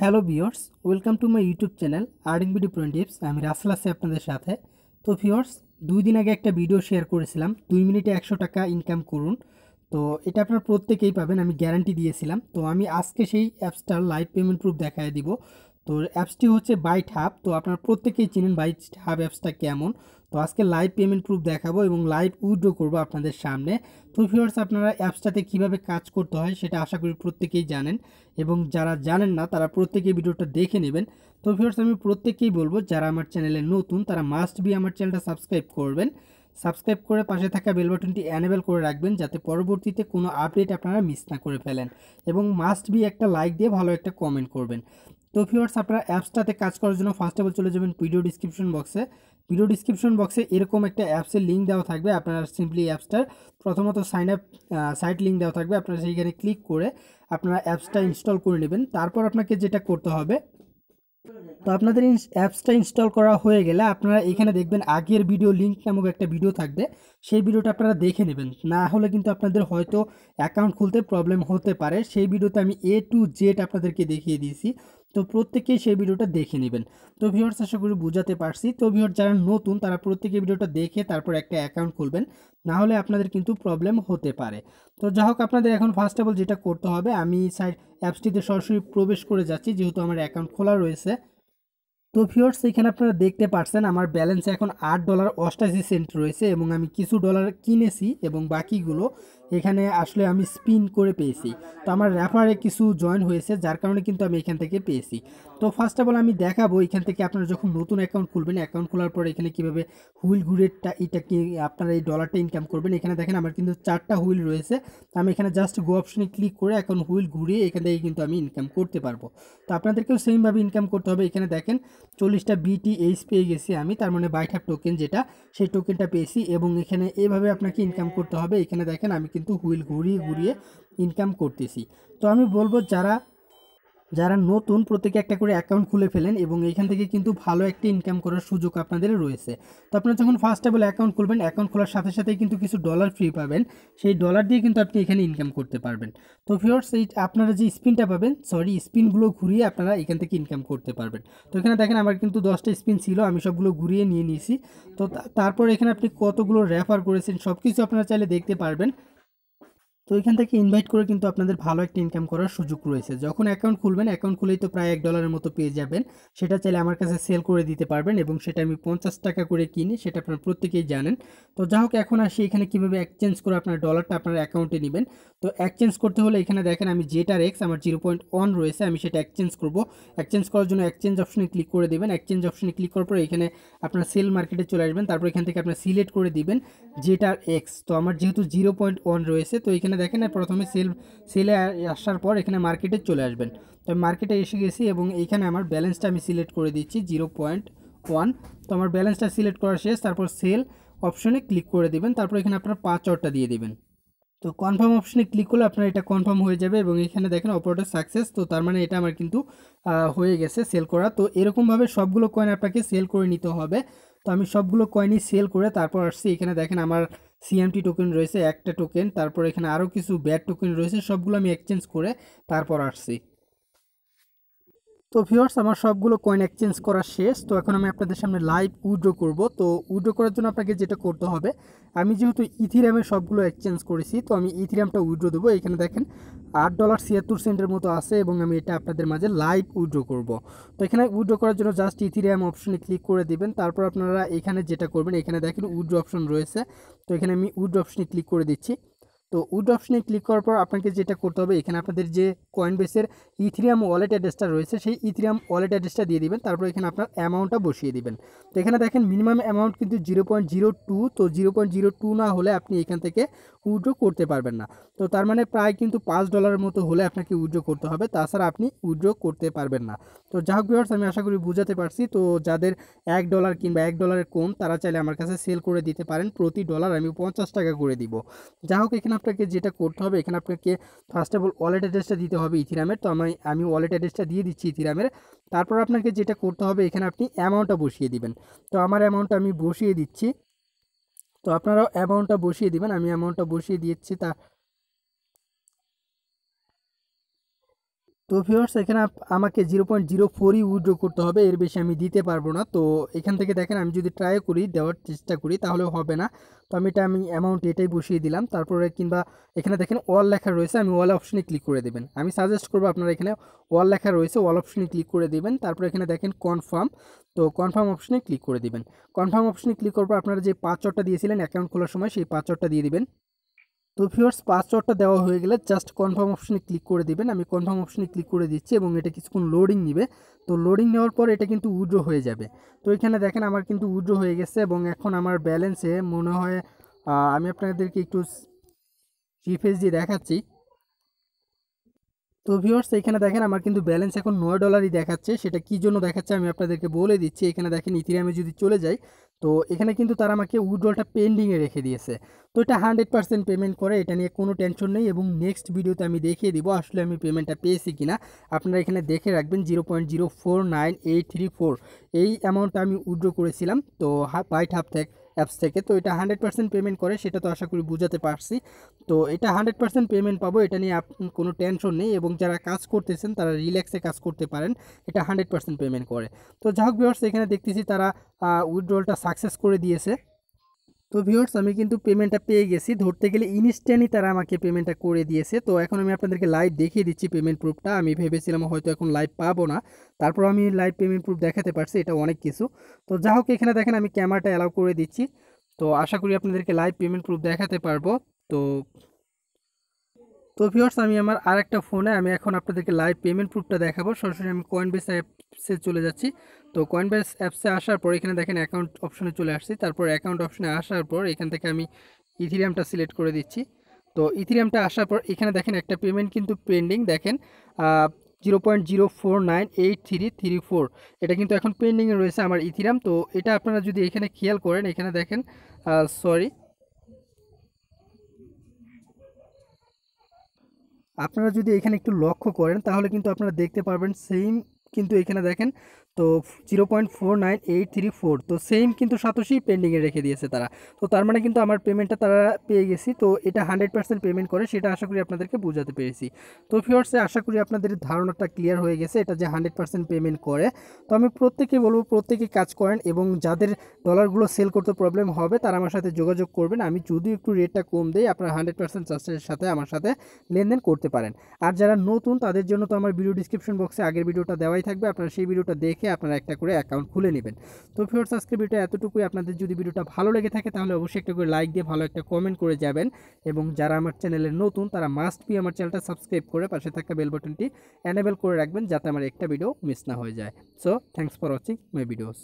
Hello viewers welcome to my YouTube channel আর্ডিং BD tips. আমি রাসেল আছি আপনাদের সাথে। তো ভিওর্স দুই দিন আগে একটা ভিডিও শেয়ার করেছিলাম। দুই মিনিটে একশো টাকা ইনকাম করুন। তো এটা আপনার প্রত্যেকেই পাবেন, আমি গ্যারান্টি দিয়েছিলাম। তো আমি আজকে সেই অ্যাপসটার লাইভ পেমেন্ট প্রুফ দেখায় দিব। তো অ্যাপসটি হচ্ছে বাইট হাব তো আপনারা প্রত্যেকেই চিনেন বাইট হাব অ্যাপসটা কেমন। তো আজকে লাইভ পেমেন্ট প্রুফ দেখাবো এবং লাইভ উইড্রো করব আপনাদের সামনে। তো ভিউয়ার্স আপনারা অ্যাপসটাতে কীভাবে কাজ করতে হয় সেটা আশা করি প্রত্যেকেই জানেন এবং যারা জানেন না, তারা প্রত্যেকেই ভিডিওটা দেখে নেবেন। তো ভিউয়ার্স আমি প্রত্যেকেই বলব, যারা আমার চ্যানেলে নতুন, তারা মাস্ট বি আমার চ্যানেলটা সাবস্ক্রাইব করবেন। সাবস্ক্রাইব করে পাশে থাকা বেল বাটনটি অ্যানেবেল করে রাখবেন যাতে পরবর্তীতে কোনো আপডেট আপনারা মিস না করে ফেলেন এবং মাস্ট বি একটা লাইক দিয়ে ভালো একটা কমেন্ট করবেন। তো ভিউয়ার্স আপনারা অ্যাপসটাতে কাজ করার জন্য ফার্স্ট অফ অল চলে যাবেন ভিডিও ডিসক্রিপশন বক্সে ভিডিও ডিসক্রিপশন বক্সে এরকম একটা অ্যাপসের লিঙ্ক দেওয়া থাকবে, আপনারা সিম্পলি অ্যাপসটার প্রথমত সাইন আপ সাইট লিঙ্ক দেওয়া থাকবে, আপনারা সেইখানে ক্লিক করে আপনারা অ্যাপসটা ইনস্টল করে নেবেন। তারপর আপনাকে যেটা করতে হবে তো আপনাদের অ্যাপসটা ইনস্টল করা হয়ে গেলে আপনারা এখানে দেখবেন আগের ভিডিও লিঙ্ক নামক একটা ভিডিও থাকবে। সেই ভিডিওটা আপনারা দেখে নেবেন। না হলে কিন্তু আপনাদের হয়তো অ্যাকাউন্ট খুলতে প্রবলেম হতে পারে। সেই ভিডিওতে আমি এ টু জেড আপনাদেরকে দেখিয়ে দিয়েছি। তো প্রত্যেকেই সেই ভিডিওটা দেখে নেবেন। তো ভিউয়ার্স আশা করি বুঝাতে পারছি। তো ভিউয়ার যারা নতুন, তারা প্রত্যেকে ভিডিওটা দেখে তারপর একটা অ্যাকাউন্ট খুলবেন। না হলে আপনাদের কিন্তু প্রবলেম হতে পারে। তো যা হোক, আপনাদের এখন ফার্স্ট অফ অল যেটা করতে হবে, আমি সাইড অ্যাপসটিতে সরাসরি প্রবেশ করে যাচ্ছি, যেহেতু আমার অ্যাকাউন্ট খোলা রয়েছে। তো ভিওর্স এখানে আপনারা দেখতে পাচ্ছেন আমার ব্যালেন্স এখন আট ডলার অষ্টাশি সেন্ট রয়েছে এবং আমি কিছু ডলার কিনেছি এবং বাকিগুলো এখানে আসলে আমি স্পিন করে পেয়েছি। তো আমার র্যাপারে কিছু জয়েন হয়েছে, যার কারণে কিন্তু আমি এখান থেকে পেয়েছি। তো ফার্স্ট অফ অল আমি দেখাবো এখান থেকে আপনারা যখন নতুন অ্যাকাউন্ট খুলবেন অ্যাকাউন্ট খোলার পর এখানে কীভাবে হুইল ঘুরেটা এটা কি আপনারা এই ডলারটা ইনকাম করবেন। এখানে দেখেন আমার কিন্তু চারটা হুইল রয়েছে। আমি এখানে জাস্ট গো অপশনে ক্লিক করে এখন হুইল ঘুরিয়ে এখান থেকে কিন্তু আমি ইনকাম করতে পারব। তো আপনাদেরকেও সেমভাবে ইনকাম করতে হবে। এখানে দেখেন চল্লিশটা বিটি এইচ পেয়ে গেছি আমি, তার মানে বাইঠাপ টোকেন যেটা, সেই টোকেনটা পেয়েছি এবং এখানে এভাবে আপনাকে ইনকাম করতে হবে। এখানে দেখেন আমি কিন্তু হুইল ঘুরিয়ে ঘুরিয়ে ইনকাম করতেছি। তো আমি বলব যারা যারা নতুন প্রত্যেকে একটা করে অ্যাকাউন্ট খুলে ফেলেন এবং এখান থেকে কিন্তু ভালো একটা ইনকাম করার সুযোগ আপনাদের রয়েছে। তো আপনারা যখন ফার্স্ট অফ অল অ্যাকাউন্ট খুলবেন অ্যাকাউন্ট খোলার সাথে সাথে কিন্তু কিছু ডলার ফ্রি পাবেন। সেই ডলার দিয়ে কিন্তু আপনি এখানে ইনকাম করতে পারবেন। তো ফিওর্স এই আপনারা যে স্পিনটা পাবেন সরি স্পিনগুলো ঘুরিয়ে আপনারা এখান থেকে ইনকাম করতে পারবেন। তো এখানে দেখেন আমার কিন্তু দশটা স্পিন ছিল, আমি সবগুলো ঘুরিয়ে নিয়ে নিয়েছি। তো তারপর এখানে আপনি কতগুলো রেফার করেছেন সব কিছু আপনারা চাইলে দেখতে পারবেন। তো এখান থেকে ইনভাইট করে কিন্তু আপনাদের ভালো একটা ইনকাম করার সুযোগ রয়েছে। যখন অ্যাকাউন্ট খুলবেন অ্যাকাউন্ট খুলেই তো প্রায় এক ডলারের মতো পেয়ে যাবেন। সেটা চাইলে আমার কাছে সেল করে দিতে পারবেন এবং সেটা আমি পঞ্চাশ টাকা করে কিনি, সেটা আপনারা প্রত্যেকেই জানেন। তো যা হোক, এখন আসি এখানে কীভাবে এক্সচেঞ্জ করে আপনার ডলারটা আপনার অ্যাকাউন্টে নেবেন। তো এক্সচেঞ্জ করতে হলে এখানে দেখেন আমি জেটার এক্স আমার জিরো পয়েন্ট ওয়ান রয়েছে, আমি সেটা এক্সচেঞ্জ করব। এক্সচেঞ্জ করার জন্য এক্সচেঞ্জ অপশনে ক্লিক করে দেবেন। এক্সচেঞ্জ অপশনে ক্লিক করার পর এখানে আপনার সেল মার্কেটে চলে আসবেন। তারপর এখান থেকে আপনার সিলেক্ট করে দিবেন জেটার এক্স তো আমার যেহেতু জিরো পয়েন্ট ওয়ান রয়েছে, তো এখানে দেখেন প্রথমে সেল সেলে আসার পর এখানে মার্কেটে চলে আসবেন। তো মার্কেটে এসে গেছি এবং এইখানে আমার ব্যালেন্সটা আমি সিলেক্ট করে দিচ্ছি জিরো পয়েন্ট ওয়ান তো আমার ব্যালেন্সটা সিলেক্ট করা শেষ, তারপর সেল অপশনে ক্লিক করে দেবেন, তারপর এখানে আপনার পাঁচ অরটা দিয়ে দেবেন। তো কনফার্ম অপশনে ক্লিক করলে আপনার এটা কনফার্ম হয়ে যাবে এবং এখানে দেখেন অপারেটর সাকসেস তো তার মানে এটা আমার কিন্তু হয়ে গেছে সেল করা। তো এরকমভাবে সবগুলো কয়েন আপনাকে সেল করে নিতে হবে। তো আমি সবগুলো কয়েনই সেল করে তারপর আসছি। এখানে দেখেন, আমার সিএমটি টোকেন রয়েছে, একটা টোকেন তারপর এখানে আরও কিছু ব্যাড টোকেন রয়েছে, সবগুলো আমি এক্সচেঞ্জ করে তারপর আসছি। তো ভিওর্স আমার সবগুলো কয়েন এক্সচেঞ্জ করা শেষ। তো এখন আমি আপনাদের সামনে লাইভ উইড্রো করব। তো উইড্রো করার জন্য আপনাকে যেটা করতে হবে, আমি যেহেতু ইথিরামের সবগুলো এক্সচেঞ্জ করেছি, তো আমি ইথিরামটা উইড্রো দেবো। এখানে দেখেন, আট ডলার ছিয়াত্তর সেন্টের মতো আছে এবং আমি এটা আপনাদের মাঝে লাইভ উইড্রো করব। তো এখানে উইড্রো করার জন্য জাস্ট ইথিরিয়াম অপশনে ক্লিক করে দিবেন। তারপর আপনারা এখানে যেটা করবেন, এখানে দেখেন উইড্রো অপশন রয়েছে। তো এখানে আমি উইড্রো অপশনে ক্লিক করে দিচ্ছি। তো উড অপশনে ক্লিক করার পর আপনাকে যেটা করতে হবে, এখানে আপনাদের যে কয়েন বেসের ইথিরিয়াম ওয়ালেট অ্যাড্রেসটা রয়েছে, সেই ইথিরিয়াম ওয়ালেট অ্যাড্রেসটা দিয়ে দিবেন। তারপর এখানে আপনার অ্যামাউন্টটা বসিয়ে দিবেন। তো এখানে দেখেন মিনিমাম অ্যামাউন্ট কিন্তু জিরো পয়েন্ট জিরো টু তো জিরো পয়েন্ট জিরো টু না হলে আপনি এখান থেকে উইড্রো করতে পারবেন না। তো তার মানে প্রায় কিন্তু পাঁচ ডলারের মতো হলে আপনাকে উইড্রো করতে হবে, তাছাড়া আপনি উইড্রো করতে পারবেন না। তো যা হোক আমি আশা করি বুঝাতে পারছি। তো যাদের এক ডলার কিংবা এক ডলারের কম, তারা চাইলে আমার কাছে সেল করে দিতে পারেন। প্রতি ডলার আমি পঞ্চাশ টাকা করে দিব। যা হোক, এখানে আপনাকে যেটা করতে হবে, এখানে আপনাকে ফার্স্ট অফ অল ওয়ালেট অ্যাড্রেসটা দিতে হবে ইথিরামের। তো আমি আমি ওয়ালেট অ্যাড্রেসটা দিয়ে দিচ্ছি ইথিরামের। তারপর আপনাকে যেটা করতে হবে, এখানে আপনি অ্যামাউন্টটা বসিয়ে দিবেন। তো আমার অ্যামাউন্টটা আমি বসিয়ে দিচ্ছি। তো আপনারাও অ্যামাউন্টটা বসিয়ে দিবেন। আমি অ্যামাউন্টটা বসিয়ে দিচ্ছি তা তো ভিউয়ার্স এখানে আমাকে জিরো পয়েন্ট জিরো ফোরই উইড্রো করতে হবে, এর বেশি আমি দিতে পারব না। তো এখান থেকে দেখেন, আমি যদি ট্রাই করি, দেওয়ার চেষ্টা করি তাহলে হবে না। তো আমি এটা, আমি অ্যামাউন্ট এটাই বসিয়ে দিলাম। তারপরে কিংবা এখানে দেখেন ওয়াল লেখা রয়েছে, আমি ওয়াল অপশনে ক্লিক করে দেবেন। আমি সাজেস্ট করব আপনারা এখানে ওয়াল লেখা রয়েছে ওয়াল অপশনে ক্লিক করে দেবেন। তারপরে এখানে দেখেন কনফার্ম তো কনফার্ম অপশনে ক্লিক করে দেবেন। কনফার্ম অপশনে ক্লিক করার পর আপনারা যে পাসওয়ার্ডটা দিয়েছিলেন অ্যাকাউন্ট খোলার সময়, সেই পাসওয়ার্ডটা দিয়ে দিবেন। তো ভিউয়ার্স পাসওয়ার্ডটা দেওয়া হয়ে গেলে জাস্ট কনফার্ম অপশনে ক্লিক করে দিবেন। আমি কনফার্ম অপশনে ক্লিক করে দিচ্ছি এবং এটা কিছুক্ষণ লোডিং নেবে। তো লোডিং নেওয়ার পর এটা কিন্তু উইড্রো হয়ে যাবে। তো এখানে দেখেন আমার কিন্তু উইড্রো হয়ে গেছে এবং এখন আমার ব্যালেন্সে মনে হয় আমি আপনাদেরকে একটু রিফ্রেশ দিয়ে দেখাচ্ছি। তো ভিউয়ার্স এখানে দেখেন আমার কিন্তু ব্যালেন্স এখন নয় ডলারই দেখাচ্ছে। সেটা কী জন্য দেখাচ্ছে আমি আপনাদেরকে বলে দিচ্ছি। এখানে দেখেন ইথিরিয়ামে যদি চলে যাই, তো এখানে কিন্তু তারা আমাকে উইড্রলটা পেন্ডিংয়ে রেখে দিয়েছে। তো এটা হান্ড্রেড পার্সেন্ট পেমেন্ট করে এটা নিয়ে কোনো টেনশন নেই এবং নেক্সট ভিডিওতে আমি দেখিয়ে দিব আসলে আমি পেমেন্টটা পেয়েছি কিনা। আপনারা এখানে দেখে রাখবেন zero point zero four nine eight three four এই অ্যামাউন্টটা আমি উইড্রো করেছিলাম, তো বাইট হাফ থেকে অ্যাপস থেকে। তো এটা হান্ড্রেড পার্সেন্ট পেমেন্ট করে, সেটা তো আশা করি বুঝাতে পারছি। তো এটা হান্ড্রেড পার্সেন্ট পেমেন্ট পাবো, এটা নিয়ে আপ, কোনো টেনশন নেই এবং যারা কাজ করতেছেন, তারা রিল্যাক্সে কাজ করতে পারেন, এটা হান্ড্রেড পার্সেন্ট পেমেন্ট করে। তো যাই হোক ভিউয়ার্স এখানে দেখতেছি তারা উইথড্রলটা সাকসেস করে দিয়েছে। তো ভিউয়ার্স আমি কিন্তু পেমেন্টটা পেয়ে গেছি। ধরতে গেলে ইনস্ট্যান্টই তারা আমাকে পেমেন্টটা করে দিয়েছে। তো এখন আমি আপনাদেরকে লাইভ দেখিয়ে দিচ্ছি পেমেন্ট প্রুফটা আমি ভেবেছিলাম হয়তো এখন লাইভ পাবো না। তারপর আমি লাইভ পেমেন্ট প্রুফ দেখাতে পারছি, এটা অনেক কিছু। তো যা হোক, এখানে দেখেন আমি ক্যামেরাটা অ্যালাউ করে দিচ্ছি। তো আশা করি আপনাদেরকে লাইভ পেমেন্ট প্রুফ দেখাতে পারব। তো তো ভিউয়ার্স আমি আমার আরেকটা ফোনে আমি এখন আপনাদেরকে লাইভ পেমেন্ট প্রুফটা দেখাবো। সরাসরি আমি কয়েনবেস অ্যাপসে চলে যাচ্ছি। তো কয়েন কয়েনবেস অ্যাপসে আসার পর এখানে দেখেন অ্যাকাউন্ট অপশনে চলে আসছি। তারপর অ্যাকাউন্ট অপশনে আসার পর এখান থেকে আমি ইথিরিয়ামটা সিলেক্ট করে দিচ্ছি। তো ইথিরিয়ামটা আসার পর এখানে দেখেন একটা পেমেন্ট কিন্তু পেন্ডিং দেখেন zero point zero four nine eight three three four এটা কিন্তু এখন পেন্ডিংয়ে রয়েছে আমার ইথিরাম তো এটা আপনারা যদি এখানে খেয়াল করেন, এখানে দেখেন সরি আপনারা যদি এখানে একটু লক্ষ্য করেন, তাহলে কিন্তু আপনারা দেখতে পারবেন সেম কিন্তু এখানে দেখেন তো zero point four nine eight three four তো সেম কিন্তু সাতোশি পেন্ডিংয়ে রেখে দিয়েছে তারা। তো তার মানে কিন্তু আমার পেমেন্টটা তারা পেয়ে গেছি, তো এটা হান্ড্রেড পার্সেন্ট পেমেন্ট করে, সেটা আশা করি আপনাদেরকে বোঝাতে পেরেছি। তো ফিওর্সে আশা করি আপনাদের ধারণাটা ক্লিয়ার হয়ে গেছে, এটা যে হান্ড্রেড পার্সেন্ট পেমেন্ট করে। তো আমি প্রত্যেকে বলব, প্রত্যেকে কাজ করেন এবং যাদের ডলারগুলো সেল করতে প্রবলেম হবে, তারা আমার সাথে যোগাযোগ করবেন। আমি যদিও একটু রেটটা কম দেই, আপনারা হান্ড্রেড পার্সেন্ট চার্জের সাথে আমার সাথে লেনদেন করতে পারেন। আর যারা নতুন, তাদের জন্য তো আমার ভিডিও ডিসক্রিপশন বক্সে আগের ভিডিওটা দেওয়াই থাকবে, আপনারা সেই ভিডিওটা দেখে আপনারা একটা করে অ্যাকাউন্ট খুলে নেবেন। তো ফিওর্স আজকে ভিডিওটা এতটুকুই। আপনাদের যদি ভিডিওটা ভালো লেগে থাকে, তাহলে অবশ্যই একটা করে লাইক দিয়ে ভালো একটা কমেন্ট করে যাবেন। এবং যারা আমার চ্যানেলে নতুন, তারা মাস্ট বি আমার চ্যানেলটা সাবস্ক্রাইব করে পাশে থাকা বেল বাটনটি অ্যানেবেল করে রাখবেন, যাতে আমার একটা ভিডিও মিস না হয়ে যায়। So thanks for watching my videos